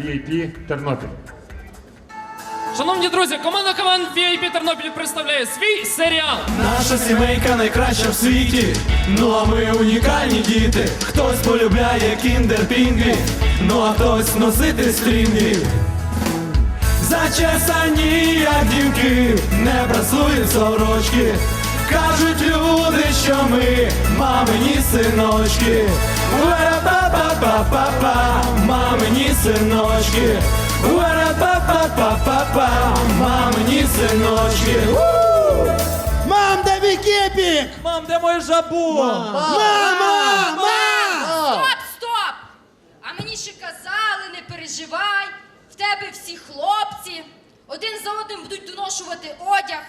VIP Тернопіль. Шановні друзі, команда команд VIP Тернопіль представляє свій серіал. Наша сімейка найкраща в світі. Ну а ми унікальні діти. Хтось полюбляє кіндер пінгві, ну а хтось носити стрінги. Зачесані, як дівки, не прасують сорочки. Кажуть люди, що ми мамині синочки. Ура-па-па-па-па-па, мамині синочки. Ура-па-па-па-па-па, мамині синочки. Мам, де мій кепік? Мам, де моє жабу? Мама! Мама! Стоп, стоп! А мені ще казали, не переживай, в тебе всі хлопці, один за одним будуть доношувати одяг.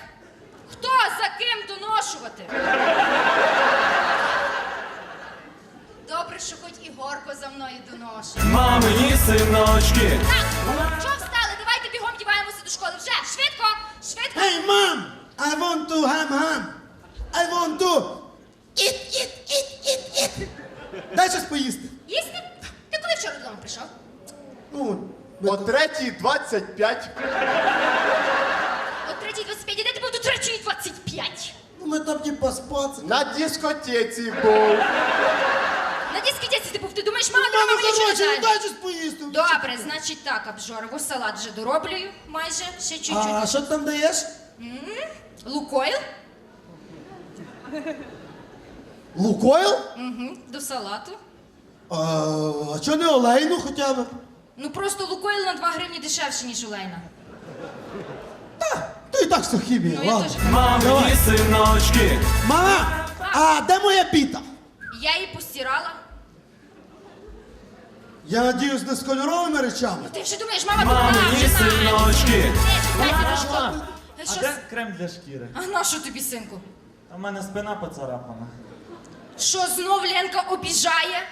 Хто за ким доношувати? Добре, що хоч і горко за мною доношує. Мамині синочки. Так, чого встали? Давайте бігом діваємося до школи. Вже, швидко, швидко. Hey, mom! I want to ham ham! I want to eat, eat, eat, eat, eat! Дай щось поїсти. Їсти? Ти коли вчора додому прийшов? Ну, О третій 25. О 3.25, де ти був до 3.25? ну ми там не поспаться. На дискотеці був. На дискотеці ти був, ти думаєш, мама, ти Мама, мама нічого не коротше, ну знає? дай щось поїсти. Добре, значить так, обжорово, салат вже дороблюю майже, ще А чуть-чуть. що ти там даєш? Лукойл Лукойл? угу, до салату. А, а чого не олейну хоча б? Ну просто лукойл на 2 гривні дешевше, ніж олейна. То і так все хімія, Ну я ладно. теж. Мамині синочки. Мама, а де моя піта? Я її постирала. Я надіюсь, не з кольоровими речами. Ти вже думаєш, мама тут Мамині вже синочки. Школи. Е, А Що, де с- крем для шкіри? а на що тобі, синку? А в мене спина поцарапана. Що знов Ленка обіжає?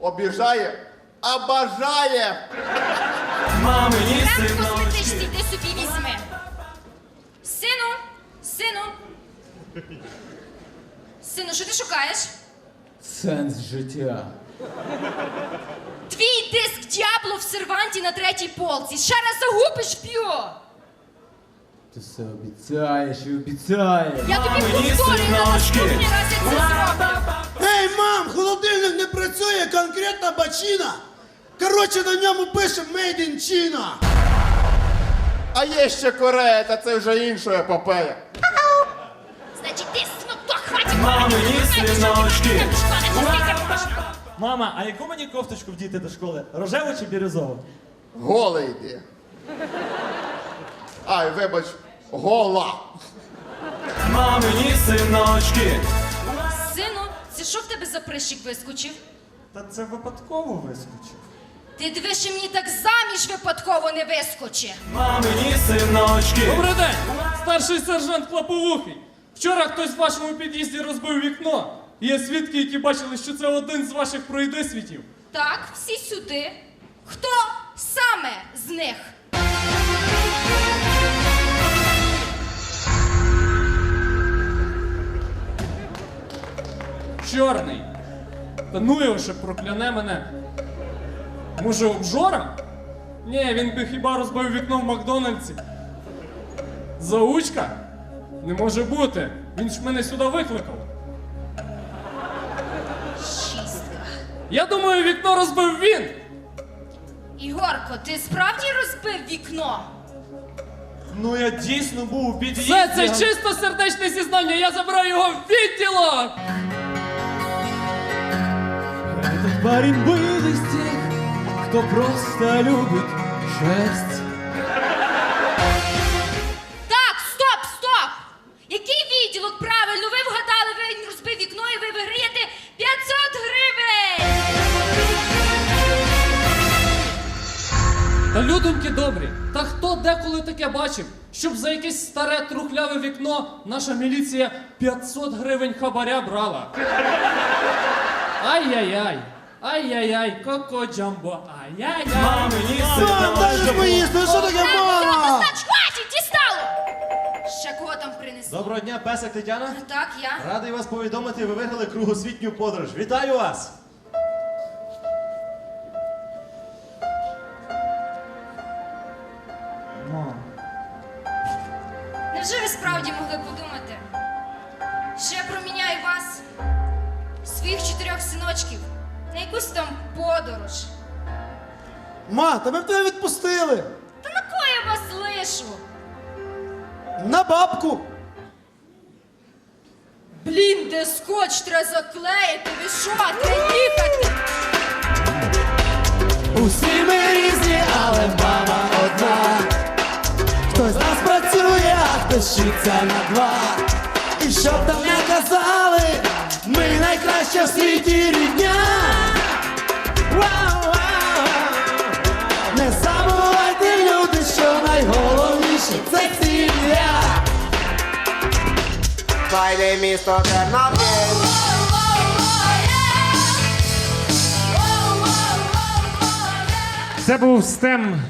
Обіжає, а бажає. Мамині Крем косметичний, синочки. йди собі візьми. Сину, сину. Сину, що ти шукаєш? Сенс життя. Твій диск дябло в серванті на третій полці. Ще раз загубиш п'ю. Ти все обіцяєш і обіцяєш. Я тобі повторюю на наступний раз, як це зроблю. Ей, мам, холодильник не працює, конкретна бачина. Коротше, на ньому пише Made in China. А є ще Корея, та це вже інша епопея. Значить, ти смото, хватить. Мамині синочки. Мама, а яку мені кофточку вдіти до школи? Рожеву чи бірюзову? Голий йди. Ай, вибач, гола. Мамині синочки. Сину, це що в тебе за прищик вискочив? Та це випадково вискочив. Ти диви, що мені так заміж випадково не вискочи. Мамині синочки. Добрий день! Старший сержант Клаповухий. Вчора хтось в вашому під'їзді розбив вікно. Є свідки, які бачили, що це один з ваших пройдисвітів. Так, всі сюди. Хто саме з них? Чорний. Та ну його ще прокляне мене. Може, обжора? Ні, він би хіба розбив вікно в Макдональдсі. Заучка? Не може бути. Він ж мене сюди викликав. Шістка. Я думаю, вікно розбив він. Ігорко, ти справді розбив вікно? Ну я дійсно був у під'їзді. Все, це чисто сердечне зізнання. Я забираю його в відділок. Этот парень был из тех, кто просто любит шерсть. Людоньки добрі, та хто деколи таке бачив, щоб за якесь старе трухляве вікно наша міліція 500 гривень хабаря брала? Ай-яй-яй, ай-яй-яй, коко джамбо, ай-яй-яй. Мамині Мам, дай синочки. поїсти, ну що таке, мама? хватить, дістало! Ще кого там принесли? Доброго дня, песик Тетяна. Так, я. Радий вас повідомити, ви виграли кругосвітню подорож. Вітаю вас! Справді могли подумати, що я проміняю вас, своїх чотирьох синочків, на якусь там подорож? Ма, та ми б тебе відпустили. Та на кого я вас лишу? На бабку. Блін, де скотч треба заклеїти, ви що, треба їхати? Усі вчиться на два. І щоб там не казали, ми найкраща в світі рідня. Не забувайте, люди, що найголовніше це сім'я. Файне місто Тернопіль. Це був стем.